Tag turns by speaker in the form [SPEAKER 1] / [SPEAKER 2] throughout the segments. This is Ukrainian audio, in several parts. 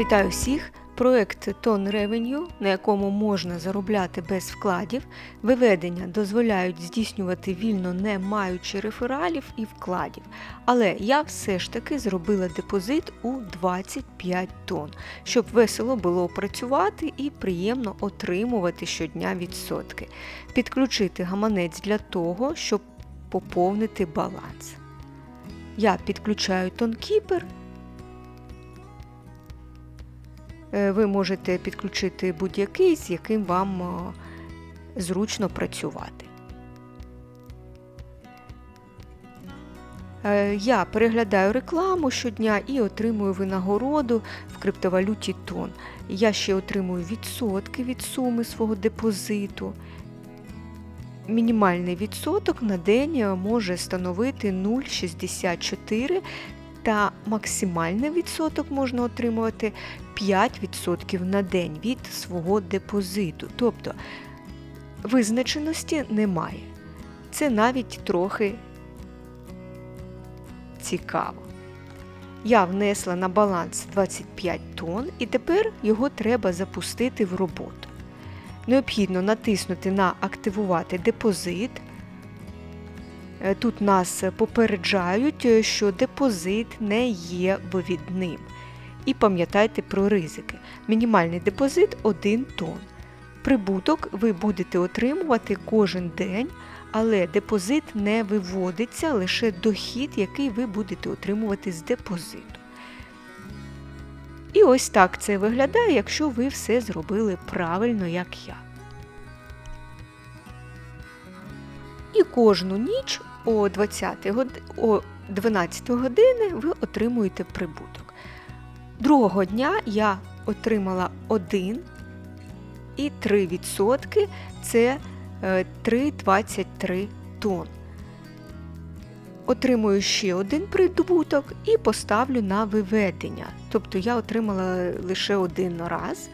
[SPEAKER 1] Вітаю всіх! Проект Tone Revenue, на якому можна заробляти без вкладів, виведення дозволяють здійснювати вільно не маючи рефералів і вкладів. Але я все ж таки зробила депозит у 25 тонн, щоб весело було працювати і приємно отримувати щодня відсотки. Підключити гаманець для того, щоб поповнити баланс. Я підключаю TonKeeper ви можете підключити будь-який, з яким вам е, зручно працювати. Е, Я переглядаю рекламу щодня і отримую винагороду в криптовалюті тон. Я ще отримую відсотки від суми свого депозиту. Мінімальний відсоток на день може становити 0,64 та максимальний відсоток можна отримувати 5% на день від свого депозиту. Тобто визначеності немає. Це навіть трохи цікаво. Я внесла на баланс 25 тонн і тепер його треба запустити в роботу. Необхідно натиснути на Активувати депозит. Е, Тут нас попереджають, е, що депозит не є вивідним. І пам'ятайте про ризики. Мінімальний депозит 1 тонн. Прибуток ви будете отримувати кожен день, але депозит не виводиться лише дохід, який ви будете отримувати з депозиту. І ось так це виглядає, якщо ви все зробили правильно, як я. Кожну ніч о 20 год... о 12 години ви отримуєте прибуток. Другого дня я отримала 1 і 3%, це е, 3,23 тонн. Отримую ще один прибуток і поставлю на виведення. Тобто я отримала лише один раз.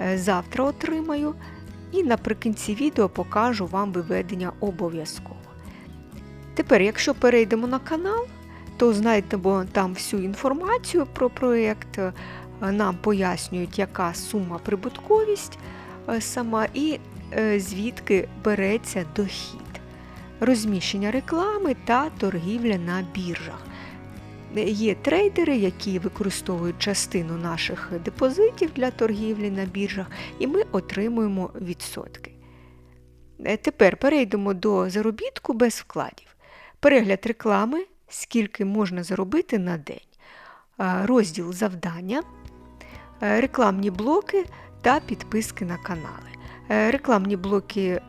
[SPEAKER 1] Е, Завтра отримаю. І наприкінці відео покажу вам виведення обов'язково. Тепер, якщо перейдемо на канал, то знайдемо там всю інформацію про проєкт, е, нам пояснюють, яка сума прибутковість е, сама і е, звідки береться дохід, розміщення реклами та торгівля на біржах. Є трейдери, які використовують частину наших депозитів для торгівлі на біржах, і ми отримуємо відсотки. Тепер перейдемо до заробітку без вкладів. Перегляд реклами, скільки можна заробити на день, розділ завдання, рекламні блоки та підписки на канали. Рекламні блоки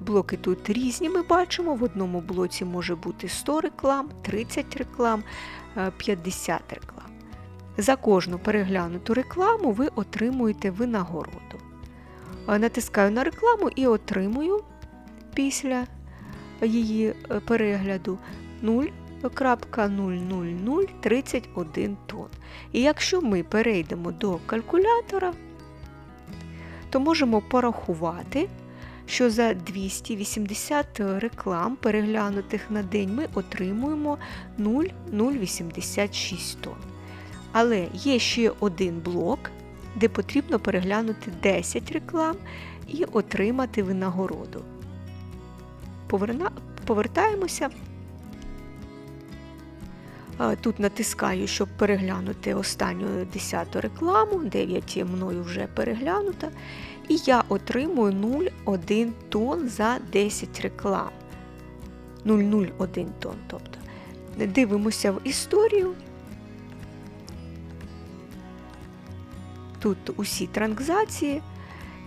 [SPEAKER 1] блоки тут різні, ми бачимо. В одному блоці може бути 100 реклам, 30 реклам, 50 реклам. За кожну переглянуту рекламу ви отримуєте винагороду. Натискаю на рекламу і отримую після її перегляду 0,00031 тонн. І якщо ми перейдемо до калькулятора, то можемо порахувати, що за 280 реклам, переглянутих на день, ми отримуємо 0,086 тонн. Але є ще один блок, де потрібно переглянути 10 реклам і отримати винагороду. Поверна... Повертаємося. Тут натискаю, щоб переглянути останню 10 рекламу, 9 мною вже переглянута. І я отримую 0,1 тонн за 10 реклам. 0,01 тонн. Тобто. Дивимося в історію. Тут усі транзакції.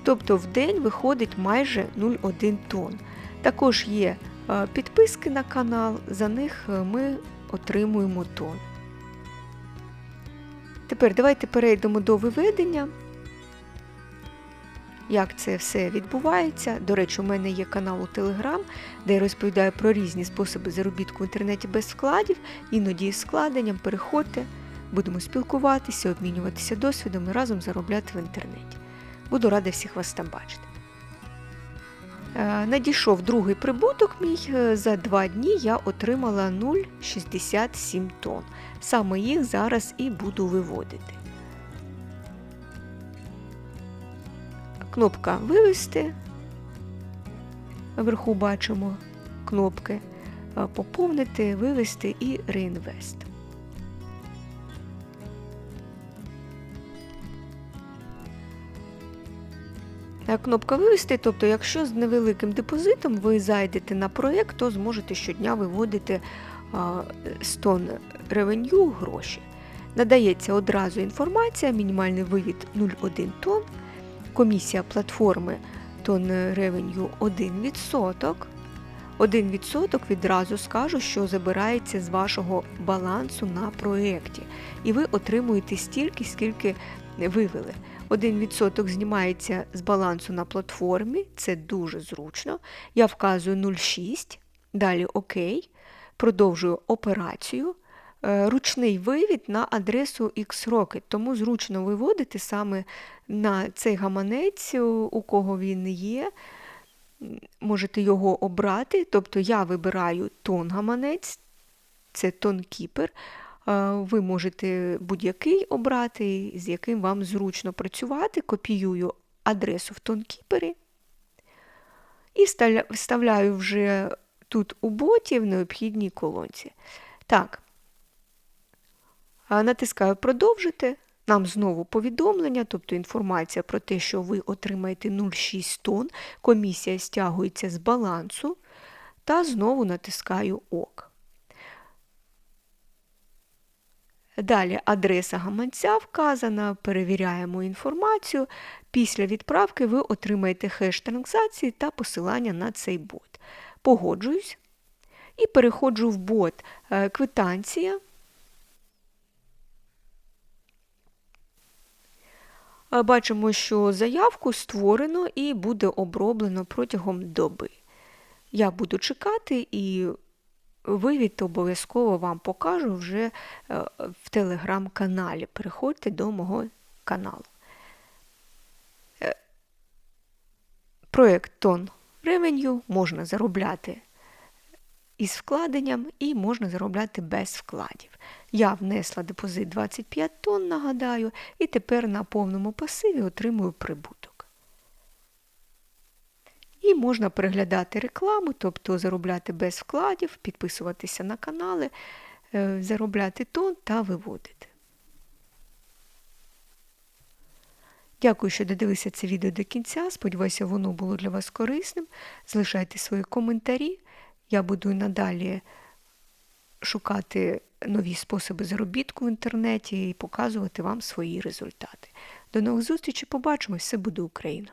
[SPEAKER 1] Тобто в день виходить майже 0,1 тонн. Також є підписки на канал, за них ми отримуємо тон. Тепер давайте перейдемо до виведення. Як це все відбувається. До речі, у мене є канал у Telegram, де я розповідаю про різні способи заробітку в інтернеті без вкладів, іноді з складенням. Переходьте, будемо спілкуватися, обмінюватися досвідом і разом заробляти в інтернеті. Буду рада всіх вас там бачити. Е, надійшов другий прибуток мій. Е, за два дні я отримала 0,67 тонн. Саме їх зараз і буду виводити. Кнопка Вивести. Вверху бачимо кнопки е, Поповнити, Вивести і Реінвест. Кнопка вивести, тобто, якщо з невеликим депозитом ви зайдете на проєкт, то зможете щодня виводити з тон ревеню гроші. Надається одразу інформація, мінімальний вивід 0,1 тонн, комісія платформи тон ревеню 1%. 1% відразу скажу, що забирається з вашого балансу на проєкті, і ви отримуєте стільки, скільки вивели. 1% знімається з балансу на платформі, це дуже зручно. Я вказую 0,6, далі ОК, продовжую операцію. Е, Ручний вивід на адресу Xrocket, тому зручно виводити саме на цей гаманець, у кого він є. Можете його обрати, тобто я вибираю тон гаманець, це тонкіпер. Ви можете будь-який обрати, з яким вам зручно працювати. Копіюю адресу в тонкіпері і вставляю вже тут у боті в необхідній колонці. Так, натискаю Продовжити. Нам знову повідомлення, тобто інформація про те, що ви отримаєте 0,6 тонн, комісія стягується з балансу, та знову натискаю ОК. Далі адреса гаманця вказана, перевіряємо інформацію. Після відправки ви отримаєте хеш транзакції та посилання на цей бот. Погоджуюсь і переходжу в бот е, квитанція. Е, бачимо, що заявку створено і буде оброблено протягом доби. Я буду чекати і вивід обов'язково вам покажу вже е, в телеграм-каналі. Переходьте до мого каналу. Е, проєкт Тон Revenue можна заробляти із вкладенням і можна заробляти без вкладів. Я внесла депозит 25 тонн, нагадаю, і тепер на повному пасиві отримую прибуток. І можна переглядати рекламу, тобто заробляти без вкладів, підписуватися на канали, е, заробляти тон та виводити. Дякую, що додивилися це відео до кінця. Сподіваюся, воно було для вас корисним. Залишайте свої коментарі. Я буду надалі шукати нові способи заробітку в інтернеті і показувати вам свої результати. До нових зустрічей, побачимось, все буде Україна!